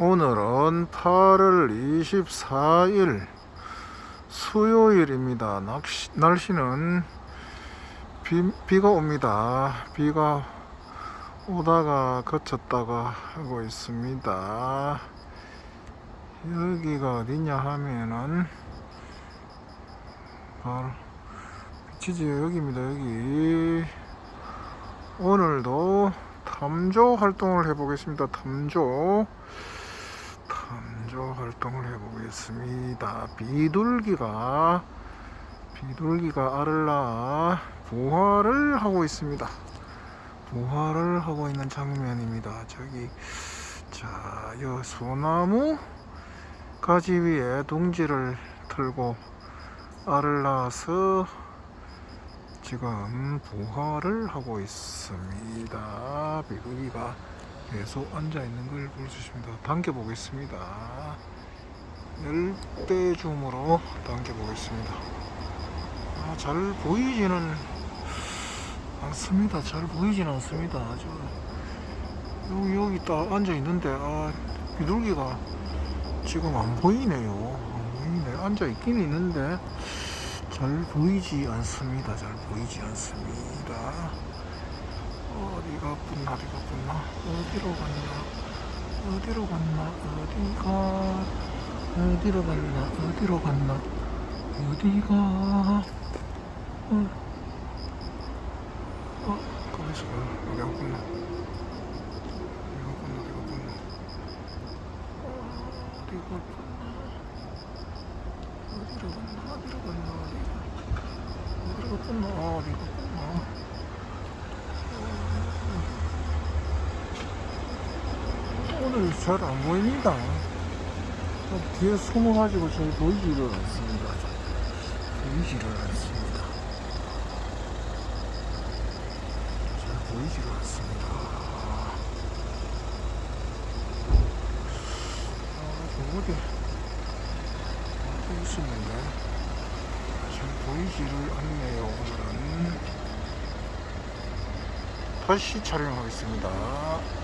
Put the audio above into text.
오늘은 8월 24일 수요일입니다. 낚시, 날씨는 비, 비가 옵니다. 비가 오다가 그쳤다가 하고 있습니다. 여기가 어디냐 하면은 바로 비치지 여기입니다. 여기 오늘도 탐조 활동을 해보겠습니다. 탐조 탐조 활동을 해보겠습니다. 비둘기가 비둘기가 알을 낳아 부화를 하고 있습니다. 부화를 하고 있는 장면입니다. 저기 자, 요 소나무 가지 위에 둥지를 틀고 알을 낳아서 지금 부화를 하고 있습니다. 비둘기가 계속 앉아 있는 걸 볼 수 있습니다. 당겨 보겠습니다. 열대 줌으로 당겨 보겠습니다. 아, 잘 보이지는 않습니다. 잘 보이지는 않습니다. 아주 여기 여기 딱 앉아 있는데 아, 비둘기가 지금 안 보이네요. 안 보이네. 앉아 있긴 있는데 잘 보이지 않습니다. 잘 보이지 않습니다. 어디가 붙나, 어디가 붙나, 어디로 갔나, 어디로 갔나, 어디가, 어디로 갔나, 어디로 갔나, 어디가, 어, 어, 거기서 어디가 붙나, 어디가 붙나, 어디가 붙나, 어, 어디가 붙나, 어디로 갔나, 어디로 갔나, 어디가, 어디로 갔나, 어디가 갔나. 오늘 잘안 보입니다. 어, 뒤에 숨어가지고 잘 보이지를 않습니다. 보이지를 않습니다. 잘 보이지를 않습니다. 아, 저 어디, 어디 있었는데? 잘 보이지를 않네요, 오늘은. 다시 촬영하겠습니다.